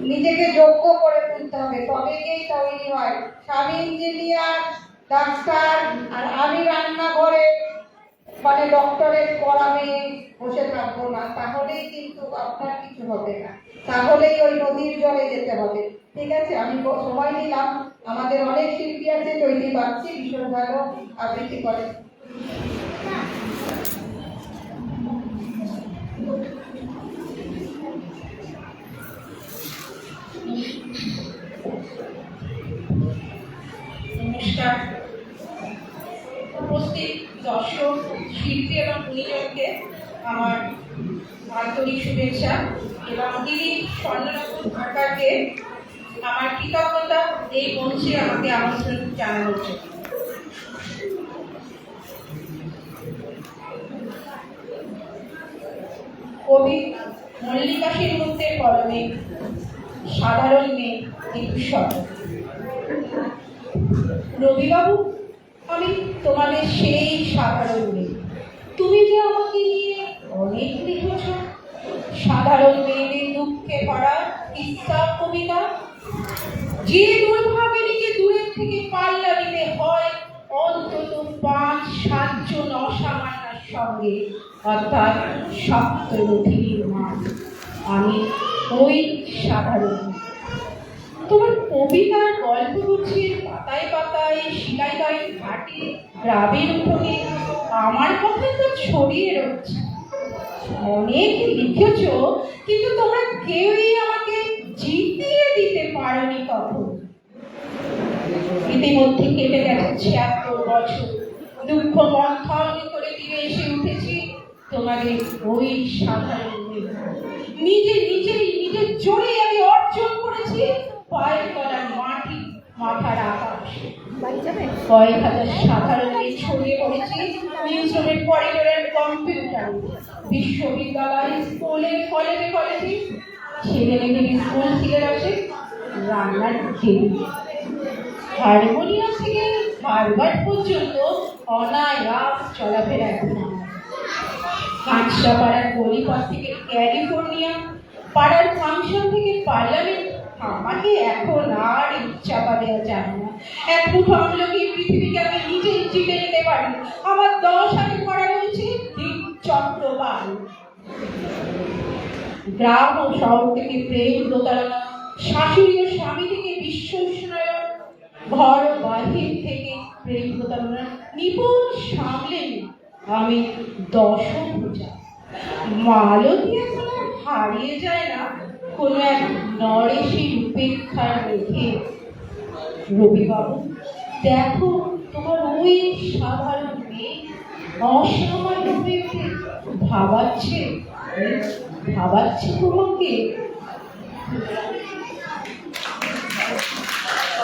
নিজেকে যোগ্য করে তুলতে হবে। তবে গিয়েই তৈরি হয়। স্বামী ইঞ্জিনিয়ার, ডাক্তার, আর আমি রান্নাঘরে মানে ডক্টরেট করাবে বসে থাকব না। তাহলেই কিন্তু আপনার কিছু হবে না। তাহলেই ওই নদীর জলে যেতে হবে। ঠিক আছে? আমি সময় নিলাম। আমাদের অনেক শিল্পী আছে, তৈরি পাচ্ছি, ভীষণ ভালো। আবৃত্তি করে নমস্কার উপস্থিত, দর্শক, শিল্পী এবং গুণীজনকে আমার আন্তরিক শুভেচ্ছা এবং দিদি স্বর্ণরত্ন সরকারকে আমার কৃতজ্ঞতা এই মঞ্চে আমাকে আমন্ত্রণ জানানোর জন্য। কবি মল্লিকা সেনগুপ্তের কলমে সাধারণ মেয়ে একুশ শতক রবিবাবু, আমি তোমাদের সেই সাধারণ মেয়ে তুমি যে আমাকে নিয়ে অনেক লিখেছ, সাধারণ মেয়েদের দুঃখে ভরা ইচ্ছা কবিতা, যে দুর্ভাগিনীকে দূরের থেকে পাল্লা দিতে হয়, অন্তত পাঁচ, সাতজন অসামান্যার সঙ্গে, অর্থাৎ সপ্তরথীর মান আমি ওই সাধারণ। তোমার কবিতার গল্প হচ্ছে পাতায় পাতায় শিলাই গাড়ি ঘাটে, গ্রামের উঠোনে আমার কথা তো ছড়িয়ে রয়েছে। অনেক লিখেছ? কিন্তু তোমরা কেউই আমাকে জিতিয়ে দিতে পারোনি তখন ইতিমধ্যে কেটে গেছে ছিয়াত্তর বছর। দুঃখ মন্থন করে ফিরে এসে উঠেছি তোমাদের ওই সাধারণ নিজের মাটি মাথার আকাশ কয়েক হাজার সাধারণ মেয়ে ছড়িয়ে পড়েছি মিউজিয়ামের করিডোরের কম্পিউটার। বিশ্ববিদ্যালয় স্কুলে কলেজে কলেজে। ছেলে মেয়েদের স্কুল রান্নার টেবিল হারমোনিয়াম থেকে হারবার্ড পর্যন্ত অনায়াস চলাফেরা কাঁচরা পাড়ার গলিপথ থেকে ক্যালিফোর্নিয়া পাড়ার ফাংশন থেকে পার্লামেন্ট আমাকে এখন আর চাপা দেওয়া যায় না। এক মুঠো আমলকি পৃথিবীকে আমি নিজেই জিতে নিতে পারি। আমার দশ হাতে করা রয়েছে, দিন চক্রবাল গ্রাম ও শহর থেকে প্রেম প্রতারণা শাশুড়ি ও স্বামী থেকে বিশ্ব উষ্ণায়ন, ঘর বাহির থেকে প্রেম প্রতারণা নিপুণ সামলে আমি দশভুজা মালতী এখন হারিয়ে যায় না, কোনো এক নরেশি উপেক্ষার রেখে রবিবাবু দেখো তোমার ওই সাধারণ মেয়ে অসামান্য মেয়েকে ভাবাচ্ছে ভাবাচ্ছে তোমাকে?